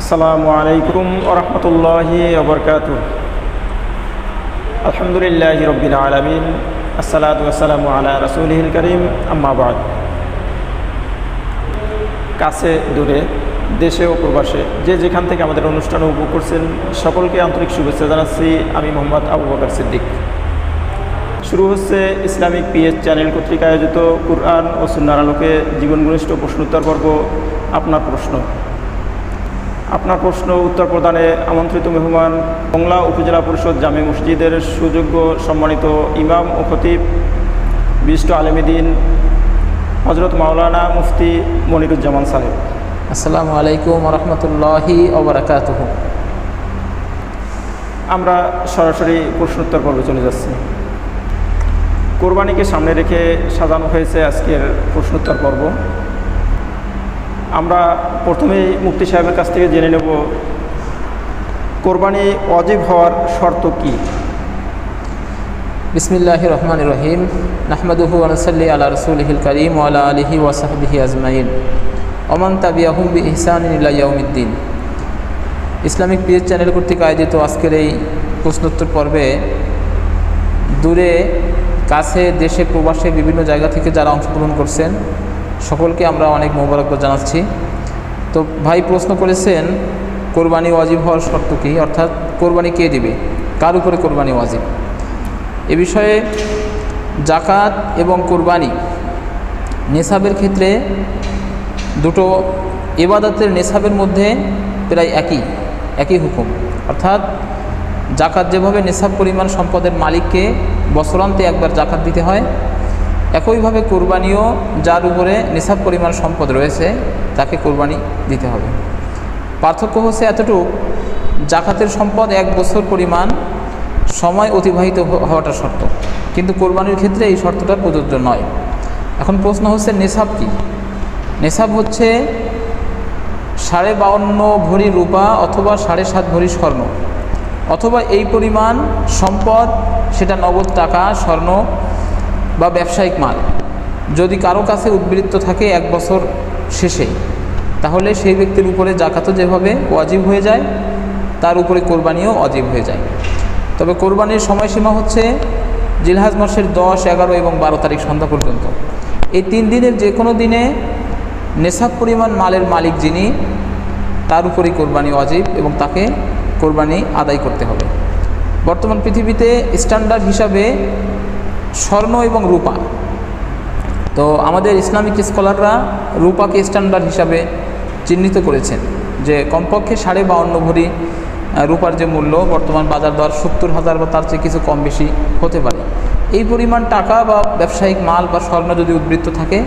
আসসালামু আলাইকুম ওরহমতুল্লাহি ওবরকাত আলহামদুলিল্লাহ রবিল আলমিন, আসসালাতু আসসালামু আলা রসুলহিল করিম আম্মাবাদ কাছে দূরে, দেশে ও প্রবাসে যে যেখান থেকে আমাদের অনুষ্ঠান উপভোগ করছেন, সকলকে আন্তরিক শুভেচ্ছা জানাচ্ছি আমি মোহাম্মদ আবু বকর সিদ্দিক। শুরু হচ্ছে ইসলামিক পিএস চ্যানেল কর্তৃক আয়োজিত কুরআন ও সুন্নার আলোকে জীবন ঘনিষ্ঠ প্রশ্নোত্তর পর্ব। আপনার প্রশ্ন আপনার প্রশ্ন উত্তর প্রদানে আমন্ত্রিত মেহমান বাংলা উপজেলা পরিষদ জামে মসজিদের সুযোগ্য সম্মানিত ইমাম ও খতিব বিশিষ্ট আলমীদিন হজরত মাওলানা মুফতি মনিরুজ্জামান সাহেব। আসসালামু আলাইকুম রহমতুল্লাহি আমরা সরাসরি প্রশ্নোত্তর পর্বে চলে যাচ্ছি। কোরবানিকে সামনে রেখে সাজানো হয়েছে আজকের প্রশ্নোত্তর পর্ব। আমরা প্রথমেই মুফতি সাহেবের কাছ থেকে জেনে নেব, কোরবানি অজীব হওয়ার শর্ত কী? বিসমিল্লাহ রহমান রহিম। নাহমাদুহু আনসাল্লি আলা রসুলহিল করিম ওয়ালা আলিহি ওয়াসাহবিহি আজমাইন। ওমান তাবিয়াহুম বি ইহসান ইউমিদ্দিন ইসলামিক পিএস চ্যানেল কর্তৃক আয়োজিত আজকের এই প্রশ্নোত্তর পর্বে দূরে, কাছে, দেশে, প্রবাসে বিভিন্ন জায়গা থেকে যারা অংশগ্রহণ করছেন সকলকে আমরা অনেক মোবারকবাদ জানাচ্ছি। তো ভাই প্রশ্ন করেছেন, কোরবানি ওয়াজিব হওয়ার শর্ত কী? অর্থাৎ কোরবানি কে দিবে? কার উপরে কোরবানি ওয়াজিব? এ বিষয়ে জাকাত এবং কোরবানি নেশাবের ক্ষেত্রে দুটো এবাদতের নেশাবের মধ্যে প্রায় একই একই হুকুম। অর্থাৎ জাকাত যেভাবে নেশাব পরিমাণ সম্পদের মালিককে বছরান্তে একবার জাকাত দিতে হয় একইভাবে কোরবানিও যার উপরে নেশাব পরিমাণ সম্পদ রয়েছে, তাকে কোরবানি দিতে হবে। পার্থক্য হচ্ছে এতটুকু, জাকাতের সম্পদ এক বছর পরিমাণ সময় অতিবাহিত হওয়াটা শর্ত। কিন্তু কোরবানির ক্ষেত্রে এই শর্তটা প্রযোজ্য নয়। এখন প্রশ্ন হচ্ছে নেশাব কি? নেশাব হচ্ছে সাড়ে বাউন্ন ভরি রূপা অথবা সাড়ে সাত ভরি স্বর্ণ। অথবা এই পরিমাণ সম্পদ, সেটা নগদ টাকা, স্বর্ণ বা ব্যবসায়িক মাল। যদি কারও কাছে উদ্বৃত্ত থাকে এক বছর শেষে, তাহলে সেই ব্যক্তির উপরে জাকাতও যেভাবে ওয়াজিব হয়ে যায়, তার উপরে কোরবানিও অজীব হয়ে যায়। তবে কোরবানির সময়সীমা হচ্ছে জিলহাজ মাসের দশ, এগারো এবং বারো তারিখ সন্ধ্যা পর্যন্ত। এই তিন দিনের যে কোনো দিনে নেশাব পরিমাণ মালের মালিক যিনি, তার উপরেই কোরবানি অজীব এবং তাকে কোরবানি আদায় করতে হবে। বর্তমান পৃথিবীতে স্ট্যান্ডার্ড হিসাবে স্বর্ণ এবং রূপা। তো আমাদের ইসলামিক স্কলাররা রূপাকে স্ট্যান্ডার্ড হিসাবে চিহ্নিত করেছেন যে কমপক্ষে সাড়ে বাউন্ন ভরি রূপার যে মূল্য বর্তমান বাজার দর সত্তর হাজার বা তার চেয়ে কিছু কম বেশি হতে পারে। এই পরিমাণ টাকা বা ব্যবসায়িক মাল বা স্বর্ণ যদি উদ্বৃত্ত থাকে,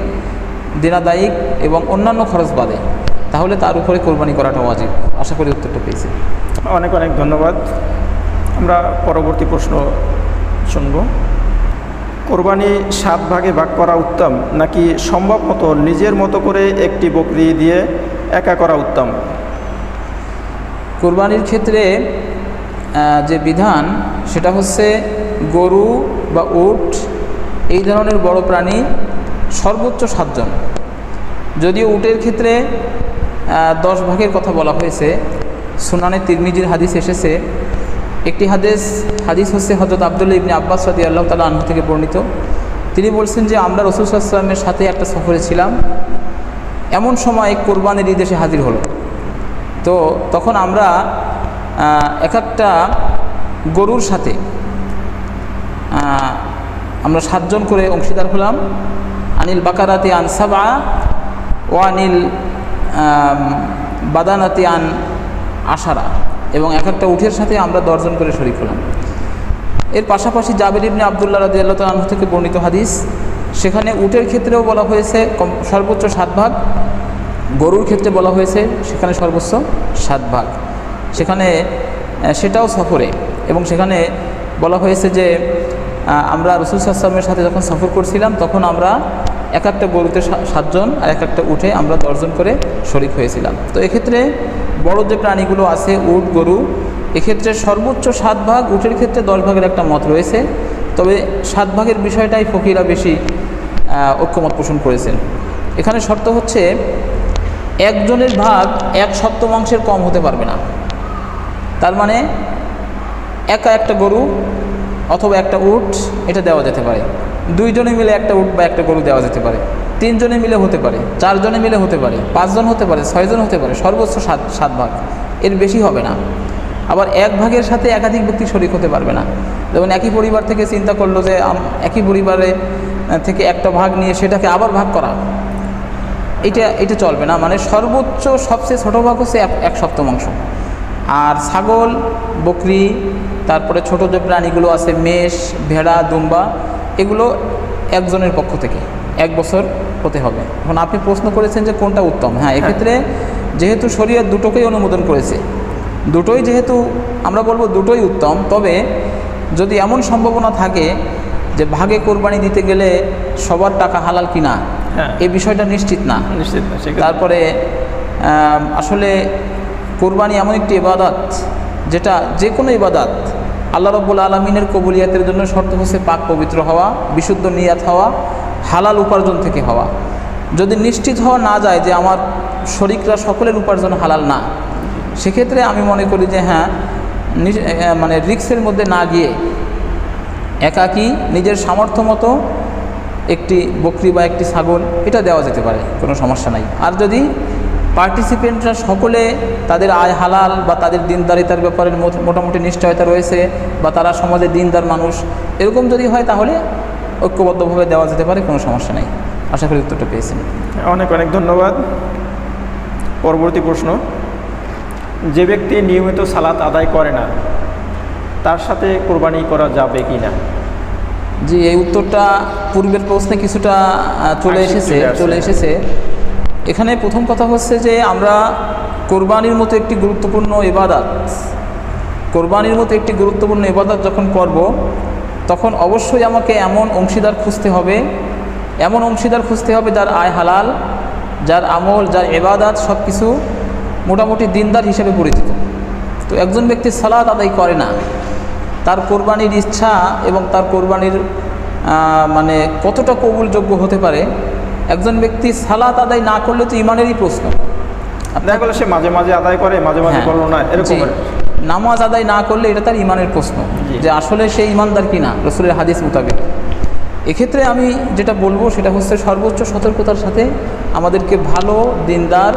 দিনাদায়িক এবং অন্যান্য খরচ বাদে, তাহলে তার উপরে কোরবানি করাটা অজীব আশা করি উত্তরটা পেয়েছি। অনেক অনেক ধন্যবাদ। আমরা পরবর্তী প্রশ্ন শুনব। কোরবানি সাত ভাগে ভাগ করা উত্তম, নাকি সম্ভব মতো নিজের মতো করে একটি বকরি দিয়ে একা করা উত্তম? কোরবানির ক্ষেত্রে যে বিধান, সেটা হচ্ছে গরু বা উট, এই ধরনের বড় প্রাণী সর্বোচ্চ সাতজন। যদিও উটের ক্ষেত্রে দশ ভাগের কথা বলা হয়েছে, সুনানে তিরমিজির হাদিস এসেছে একটি হাদিস হাদিস হচ্ছে হজরত আবদুল্লা ইবনে আব্বাস রাদি আল্লাহ তালা আনহু থেকে বর্ণিত। তিনি বলছেন যে, আমরা রসুল সাল্লামের সাথে একটা সফরে ছিলাম। এমন সময় কোরবানির ঈদ এসে হাজির হলো। তো তখন আমরা এক একটা গরুর সাথে আমরা সাতজন করে অংশীদার হলাম। আনিল বাকারাতি আন সাবা ও আনিল বাদানাতি আন আশারা। এবং এক একটা উঠের সাথে আমরা দর্জন করে শরিক হলাম। এর পাশাপাশি জাবের ইবনে আবদুল্লাহ রাজি আল্লাহ তালু থেকে বর্ণিত হাদিস, সেখানে উটের ক্ষেত্রেও বলা হয়েছে সর্বোচ্চ সাত ভাগ, গরুর ক্ষেত্রে বলা হয়েছে সেখানে সর্বোচ্চ সাত ভাগ। সেখানে সেটাও সফরে এবং সেখানে বলা হয়েছে যে আমরা রসুল আসলামের সাথে যখন সফর করছিলাম, তখন আমরা এক একটা গরুতে সাতজন আর এক একটা উঠে আমরা দশজন করে শরিক হয়েছিলাম। তো এক্ষেত্রে বড় যে প্রাণীগুলো আছে, উট, গরু, এক্ষেত্রে সর্বোচ্চ সাত ভাগ, উটের ক্ষেত্রে দশ ভাগের একটা মত রয়েছে। তবে সাত ভাগের বিষয়টাই ফকিরা বেশি ঐক্যমত পোষণ করেছেন। এখানে শর্ত হচ্ছে, একজনের ভাগ এক সপ্তমাংশের কম হতে পারবে না। তার মানে একা একটা গরু অথবা একটা উট, এটা দেওয়া যেতে পারে। দুইজনে মিলে একটা উট বা একটা গরু দেওয়া যেতে পারে। তিনজনে মিলে হতে পারে, চারজনে মিলে হতে পারে, পাঁচজন হতে পারে, ছয়জন হতে পারে, সর্বোচ্চ সাত সাত ভাগ। এর বেশি হবে না। আবার এক ভাগের সাথে একাধিক ব্যক্তি শরিক হতে পারবে না। যেমন একই পরিবার থেকে চিন্তা করল যে একই পরিবারে থেকে একটা ভাগ নিয়ে সেটাকে আবার ভাগ করা। এটা এটা চলবে না। মানে সর্বোচ্চ, সবচেয়ে ছোটো ভাগ হচ্ছে এক এক সপ্তমাংশ আর ছাগল, বকরি, তারপরে ছোট যে প্রাণীগুলো আছে, মেষ, ভেড়া, দুম্বা এগুলো একজনের পক্ষ থেকে এক বছর হতে হবে। এখন আপনি প্রশ্ন করেছেন যে কোনটা উত্তম। হ্যাঁ এক্ষেত্রে যেহেতু শরীয়ত দুটোকেই অনুমোদন করেছে দুটোই যেহেতু আমরা বলব দুটোই উত্তম তবে যদি এমন সম্ভাবনা থাকে যে ভাগে কোরবানি দিতে গেলে সবার টাকা হালাল কিনা হ্যাঁ। এই বিষয়টা নিশ্চিত না। নিশ্চিত না তারপরে আসলে কোরবানি এমন একটি ইবাদত যেটা যে কোনো ইবাদত আল্লাহ রব্বুল আলমিনের কবুলিয়াতের জন্য শর্ত হচ্ছে পাক পবিত্র হওয়া, বিশুদ্ধ নিয়াত হওয়া, হালাল উপার্জন থেকে হওয়া। যদি নিশ্চিত হওয়া না যায় যে আমার শরিকরা সকলের উপার্জন হালাল না, সেক্ষেত্রে আমি মনে করি যে হ্যাঁ মানে রিক্সের মধ্যে না গিয়ে একাকী নিজের সামর্থ্য মতো একটি বকরি বা একটি ছাগল, এটা দেওয়া যেতে পারে, কোনো সমস্যা নাই। আর যদি পার্টিসিপেন্টরা সকলে তাদের আয় হালাল বা তাদের দিনদারিতার ব্যাপারে মোট- মোটামুটি নিশ্চয়তা রয়েছে বা তারা সমাজে দিনদার মানুষ এরকম যদি হয় তাহলে ঐক্যবদ্ধভাবে দেওয়া যেতে পারে কোনো সমস্যা নেই। আশা করি উত্তরটা পেয়েছেন। অনেক অনেক ধন্যবাদ। পরবর্তী প্রশ্ন। যে ব্যক্তি নিয়মিত সালাত আদায় করে না তার সাথে কোরবানি করা যাবে কি না জি এই উত্তরটা পূর্বের প্রশ্নে কিছুটা চলে এসেছে চলে এসেছে। এখানে প্রথম কথা হচ্ছে যে আমরা কোরবানির মতো একটি গুরুত্বপূর্ণ ইবাদত, কোরবানির মতো একটি গুরুত্বপূর্ণ ইবাদত যখন করব, তখন অবশ্যই আমাকে এমন অংশীদার খুঁজতে হবে, এমন অংশীদার খুঁজতে হবে যার আয় হালাল, যার আমল, যার এবাদাত সব কিছু মোটামুটি দিনদার হিসেবে পরিচিত। তো একজন ব্যক্তি সালাদ আদায় করে না, তার কোরবানির ইচ্ছা এবং তার কোরবানির মানে কতটা কবুলযোগ্য হতে পারে একজন ব্যক্তি সালাত আদায় না করলে তো ইমানেরই প্রশ্ন। দেখা গেলো সে মাঝে মাঝে আদায় করে মাঝে মাঝে হ্যাঁ, করল না এরকম নামাজ আদায় না করলে এটা তার ইমানের প্রশ্ন। যে আসলে সে ইমানদার কিনা রসুলের হাদিস মোতাবেক। এক্ষেত্রে আমি যেটা বলব সেটা হচ্ছে সর্বোচ্চ সতর্কতার সাথে আমাদেরকে ভালো দিনদার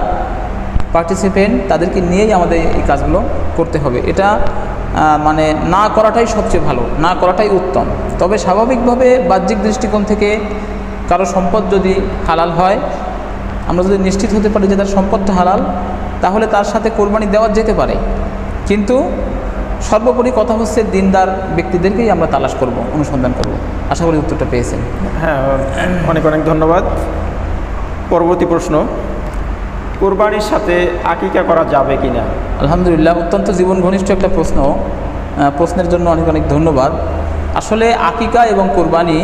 পার্টিসিপেন্ট তাদেরকে নিয়েই আমাদের এই কাজগুলো করতে হবে। এটা মানে না করাটাই সবচেয়ে ভালো না করাটাই উত্তম। তবে স্বাভাবিকভাবে বাহ্যিক দৃষ্টিকোণ থেকে কারও সম্পদ যদি হালাল হয় আমরা যদি নিশ্চিত হতে পারি যে তার সম্পদটা হালাল তাহলে তার সাথে কোরবানি দেওয়া যেতে পারে। কিন্তু সর্বোপরি কথা হচ্ছে দিনদার ব্যক্তিদেরকেই আমরা তালাশ করব অনুসন্ধান করব। আশা করি উত্তরটা পেয়েছেন। হ্যাঁ অনেক অনেক ধন্যবাদ। পরবর্তী প্রশ্ন কোরবানির সাথে আকিকা করা যাবে কি না আলহামদুলিল্লাহ অত্যন্ত জীবন ঘনিষ্ঠ একটা প্রশ্ন। প্রশ্নের জন্য অনেক অনেক ধন্যবাদ। আসলে আকিকা এবং কোরবানি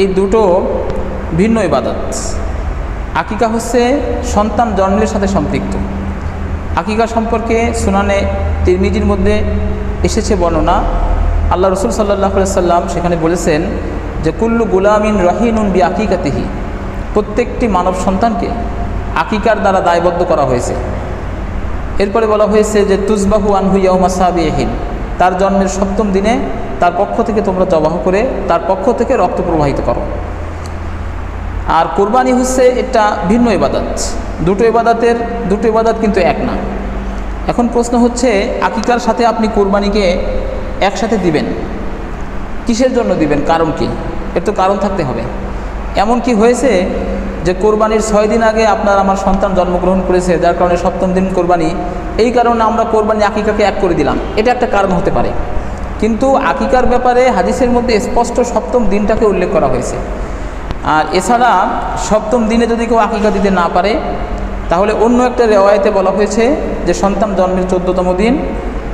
এই দুটো ভিন্ন ইবাদত। আকিকা হচ্ছে সন্তান জন্মের সাথে সম্পৃক্ত। আকিকা সম্পর্কে সুনানে তিরমিজির মধ্যে এসেছে বর্ণনা। আল্লাহ রসুল সাল্লাহ সাল্লাম সেখানে বলেছেন যে, কুল্লু গুলামিন রাহিনুন বি আকিকাতিহি প্রত্যেকটি মানব সন্তানকে আকিকার দ্বারা দায়বদ্ধ করা হয়েছে। এরপরে বলা হয়েছে যে তুজবাহু আনহু ইয়াউমাসাবিহীন তার জন্মের সপ্তম দিনে তার পক্ষ থেকে তোমরা জবাহ করে তার পক্ষ থেকে রক্ত প্রবাহিত করো। আর কোরবানি হচ্ছে এটা ভিন্ন ইবাদত। দুটো ইবাদতের, দুটো ইবাদত কিন্তু এক না। এখন প্রশ্ন হচ্ছে, আকিকার সাথে আপনি কোরবানিকে একসাথে দিবেন? কিসের জন্য দিবেন? কারণ কি? এর তো কারণ থাকতে হবে। এমন কি হয়েছে যে কোরবানির ছয় দিন আগে আপনার আমার সন্তান জন্মগ্রহণ করেছে, যার কারণে সপ্তম দিন কোরবানি। এই কারণে আমরা কোরবানি আকিকাকে এক করে দিলাম। এটা একটা কারণ হতে পারে। কিন্তু আকিকার ব্যাপারে হাদিসের মধ্যে স্পষ্ট সপ্তম দিনটাকে উল্লেখ করা হয়েছে। আর এছাড়া সপ্তম দিনে যদি কেউ আকিকা দিতে না পারে, তাহলে অন্য একটা রেওয়ায়তে বলা হয়েছে যে সন্তান জন্মের চোদ্দতম দিন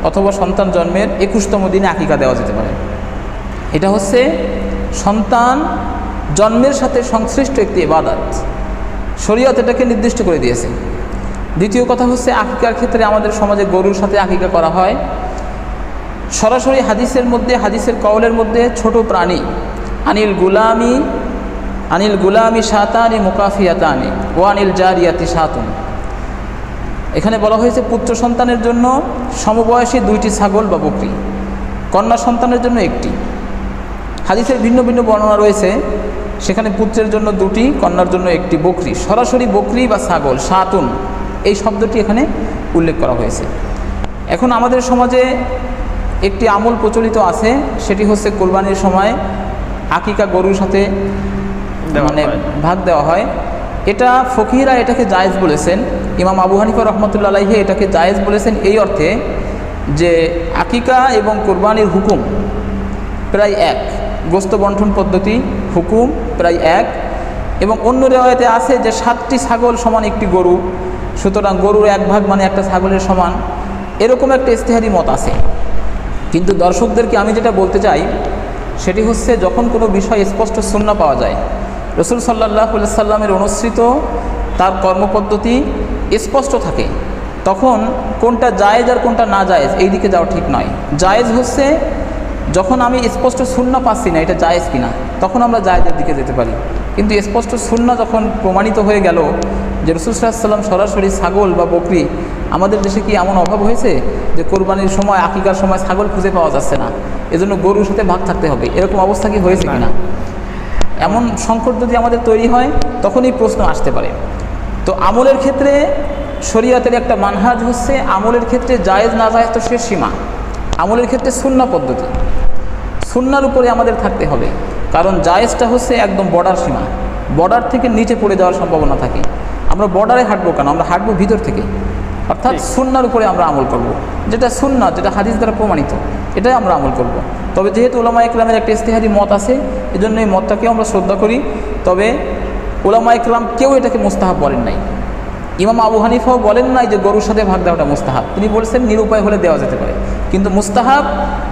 অথবা সন্তান জন্মের একুশতম দিনে আকিকা দেওয়া যেতে পারে। এটা হচ্ছে সন্তান জন্মের সাথে সংশ্লিষ্ট একটি ইবাদত। শরীয়ত এটাকে নির্দিষ্ট করে দিয়েছে। দ্বিতীয় কথা হচ্ছে আকিকার ক্ষেত্রে আমাদের সমাজে গরুর সাথে আকিকা করা হয়। সরাসরি হাদিসের মধ্যে, হাদিসের কওলের মধ্যে ছোট প্রাণী। আনিল গুলামি আনিল গুলামি সাতানি মুকাফিয়াতানি ও আনিল জারিয়াতি সাতুন। এখানে বলা হয়েছে পুত্র সন্তানের জন্য সমবয়সী দুইটি ছাগল বা বকরি, কন্যা সন্তানের জন্য একটি। হাদিসের ভিন্ন ভিন্ন বর্ণনা রয়েছে, সেখানে পুত্রের জন্য দুটি, কন্যার জন্য একটি বকরি। সরাসরি বকরি বা ছাগল, সাতুন, এই শব্দটি এখানে উল্লেখ করা হয়েছে। এখন আমাদের সমাজে একটি আমল প্রচলিত আছে সেটি হচ্ছে কোরবানির সময় আকিকা গরুর সাথে মানে ভাগ দেওয়া হয়। এটা ফকিরা এটাকে জায়েজ বলেছেন ইমাম আবু হানিফা রহমতুল্লাহ আলাইহি এটাকে জায়েজ বলেছেন এই অর্থে যে আকিকা এবং কোরবানির হুকুম প্রায় এক গোস্ত বন্টন পদ্ধতি হুকুম প্রায় এক এবং অন্য রেওয়ায়তে আছে যে সাতটি ছাগল সমান একটি গরু সুতরাং গরুর এক ভাগ মানে একটা ছাগলের সমান এরকম একটা ইস্তেহারি মত আছে। কিন্তু দর্শকদেরকে আমি যেটা বলতে চাই, সেটি হচ্ছে যখন কোনো বিষয় স্পষ্ট শূন্য পাওয়া যায়, রসুল সাল্লাহ সাল্লামের অনুসৃত তার কর্মপদ্ধতি স্পষ্ট থাকে, তখন কোনটা জায়েজ আর কোনটা না জায়েজ এই দিকে যাওয়া ঠিক নয়। জায়েজ হচ্ছে যখন আমি স্পষ্ট শূন্য পাচ্ছি না, এটা জায়েজ কিনা, তখন আমরা জায়েজের দিকে যেতে পারি। কিন্তু স্পষ্ট শূন্য যখন প্রমাণিত হয়ে গেল যে রসুল সাল্লাম সরাসরি ছাগল বা বকরি আমাদের দেশে কি এমন অভাব হয়েছে যে কোরবানির সময় আকিকার সময় ছাগল খুঁজে পাওয়া যাচ্ছে না? এজন্য গরুর সাথে ভাগ থাকতে হবে। এরকম অবস্থা কি হয়েছে না। কিনা? এমন সংকট যদি আমাদের তৈরি হয় তখনই প্রশ্ন আসতে পারে। তো আমলের ক্ষেত্রে শরীয়তের একটা মানহাজ হচ্ছে আমলের ক্ষেত্রে জায়েজ না জায়েজ তো সে সীমা। আমলের ক্ষেত্রে শূন্য পদ্ধতি। শূন্যার উপরে আমাদের থাকতে হবে। কারণ জায়েজটা হচ্ছে একদম বর্ডার সীমা। বর্ডার থেকে নিচে পড়ে যাওয়ার সম্ভাবনা থাকে। আমরা বর্ডারে হাঁটবো কেন? আমরা হাঁটবো ভিতর থেকে। অর্থাৎ সুন্নার উপরে আমরা আমল করব। যেটা সুন্না যেটা হাদিস দ্বারা প্রমাণিত এটাই আমরা আমল করব। তবে যেহেতু ওলামা ইকরামের একটা ইস্তেহারি মত আছে এই জন্য এই মতটাকেও আমরা শ্রদ্ধা করি। তবে ওলামা ইকরাম কেউ এটাকে মুস্তাহাব বলেন নাই। ইমাম আবু হানিফাও বলেন নাই যে গরুর সাথে ভাগ দেওয়াটা মুস্তাহাব। তিনি বলেছেন নিরুপায় হলে দেওয়া যেতে পারে। কিন্তু মুস্তাহাব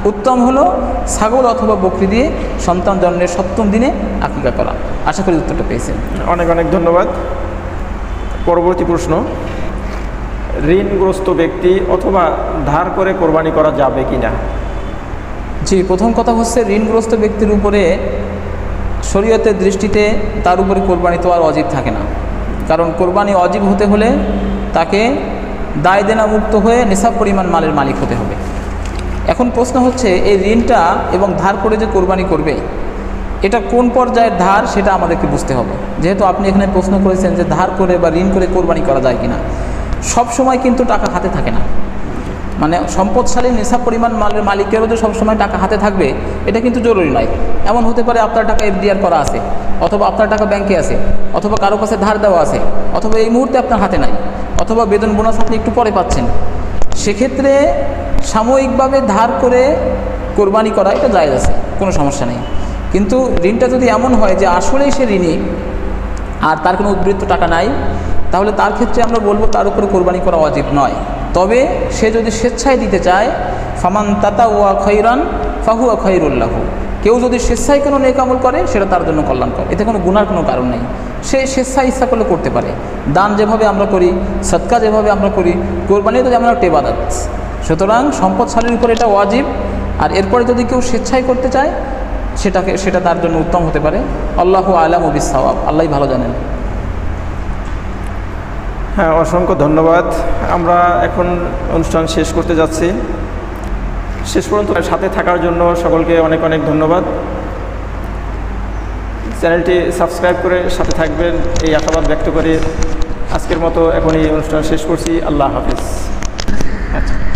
উত্তম হলো ছাগল অথবা বকরি দিয়ে সন্তান জন্মের সপ্তম দিনে আকিকা করা। আশা করি উত্তরটা পেয়েছেন। অনেক অনেক ধন্যবাদ। পরবর্তী প্রশ্ন। ঋণগ্রস্ত ব্যক্তি অথবা ধার করে কোরবানি করা যাবে কি না জি, প্রথম কথা হচ্ছে ঋণগ্রস্ত ব্যক্তির উপরে শরীয়তের দৃষ্টিতে তার উপরে কোরবানি তো আর অজীব থাকে না। কারণ কোরবানি অজীব হতে হলে তাকে দায় দেনা মুক্ত হয়ে নেশাব পরিমাণ মালের মালিক হতে হবে। এখন প্রশ্ন হচ্ছে, এই ঋণটা এবং ধার করে যে কোরবানি করবে, এটা কোন পর্যায়ের ধার সেটা আমাদেরকে বুঝতে হবে। যেহেতু আপনি এখানে প্রশ্ন করেছেন যে ধার করে বা ঋণ করে কোরবানি করা যায় কিনা। সব সময় কিন্তু টাকা হাতে থাকে না। মানে সম্পদশালী নেশা পরিমাণ মালের মালিকেরও যে সবসময় টাকা হাতে থাকবে, এটা কিন্তু জরুরি নয়। এমন হতে পারে আপনার টাকা এফডিআর করা আছে, অথবা আপনার টাকা ব্যাংকে আছে, অথবা কারও কাছে ধার দেওয়া আছে, অথবা এই মুহূর্তে আপনার হাতে নাই, অথবা বেতন বোনাস আপনি একটু পরে পাচ্ছেন। সেক্ষেত্রে সাময়িকভাবে ধার করে কোরবানি করা এটা জায়েজ আছে, কোনো সমস্যা নেই। কিন্তু ঋণটা যদি এমন হয় যে আসলেই সে ঋণী, আর তার কোনো উদ্বৃত্ত টাকা নাই তাহলে তার ক্ষেত্রে আমরা বলব তার উপরে কোরবানি করা অজীব নয়। তবে সে যদি স্বেচ্ছায় দিতে চায়, ফামান তাতা ওয়া খৈরান ফাহুয়া খৈরুল্লাহ কেউ যদি স্বেচ্ছায় কোনো নেকামল করে, সেটা তার জন্য কল্যাণকর। এতে কোনো গুণার কোনো কারণ নেই। সে স্বেচ্ছায় ইচ্ছা করলে করতে পারে। দান যেভাবে আমরা করি, সৎকা যেভাবে আমরা করি কোরবানিও তো যেমন একটা এবাদত সুতরাং সম্পদশালীর উপর এটা ওয়াজিব। আর এরপরে যদি কেউ স্বেচ্ছায় করতে চায়, সেটাকে, সেটা তার জন্য উত্তম হতে পারে। আল্লাহ আলাম বিস সওয়াব আল্লাহ ভালো জানেন। হ্যাঁ অসংখ্য ধন্যবাদ। আমরা এখন অনুষ্ঠান শেষ করতে যাচ্ছি। শেষ পর্যন্ত সাথে থাকার জন্য সকলকে অনেক অনেক ধন্যবাদ। চ্যানেলটি সাবস্ক্রাইব করে সাথে থাকবেন, এই আশাবাদ ব্যক্ত করে আজকের মতো এখন এই অনুষ্ঠান শেষ করছি। আল্লাহ হাফিজ।